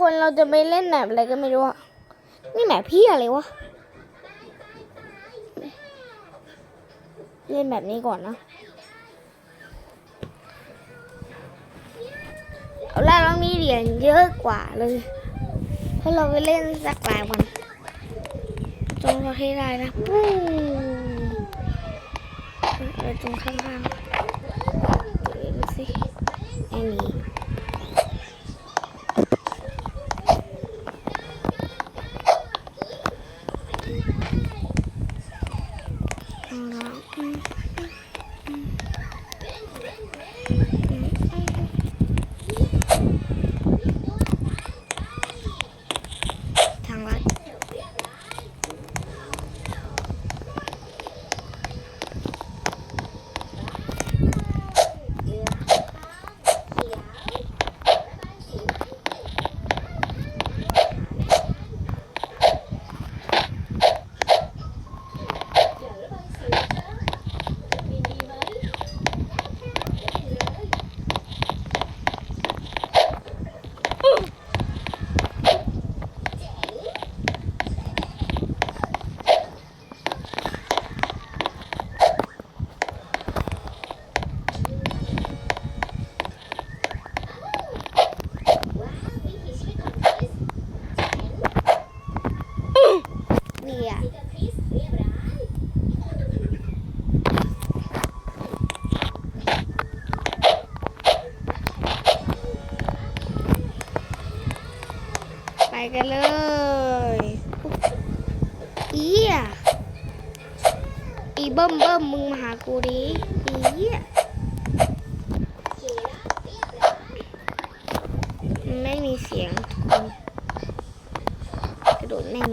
คนเราจะไปเล่นแบบอะไรก็ไม่รู้อะนี่แหมพี่อะไรวะ เล่นแบบนี้ก่อนนะ เอาล่ะเรามีเหรียญเยอะกว่าเลยถ้าเราไปเล่นสักหลายวันจงเราให้ได้นะปู้ไปตรงข้างๆเดี๋ยวดูสิอันนี้ ไปกันเลยอีอะอีเบิ้มเบิ้มมึงมาหากูดิอีอะไม่มีเสียง กระโดดแน่ง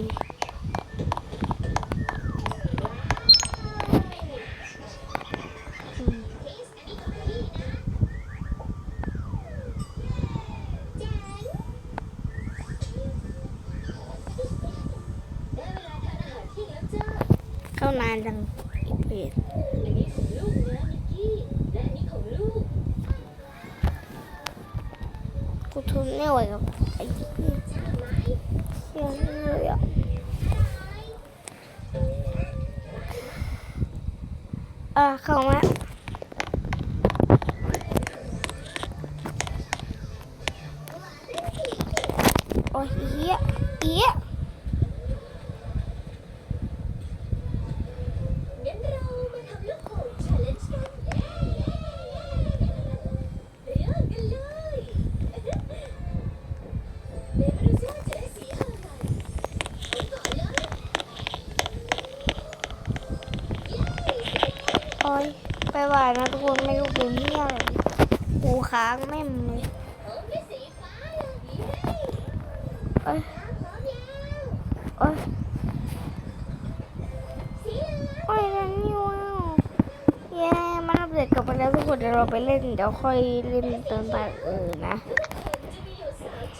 เข้านานจังเพจกูทนไม่ไหวกับไอ้เหี้ยเสียงเลยอะอะเข้ามาโอ้ยเหี้ยเหี้ย ยไปบ่ายนะทุกคนไม่รู้เป็นเหี้ยอะไรหูค้างแม่มเลยผมได้สีฟ้าเลยเอ้ยพร้อมยังโอ้ยสีอะไรโอ้ยนั่นนี่ว้าวเย้มันอัปเดตกลับมาแล้วทุกคนเดี๋ยวเราไปเล่นเดี๋ยวค่อยเล่นเติมไปเออนะ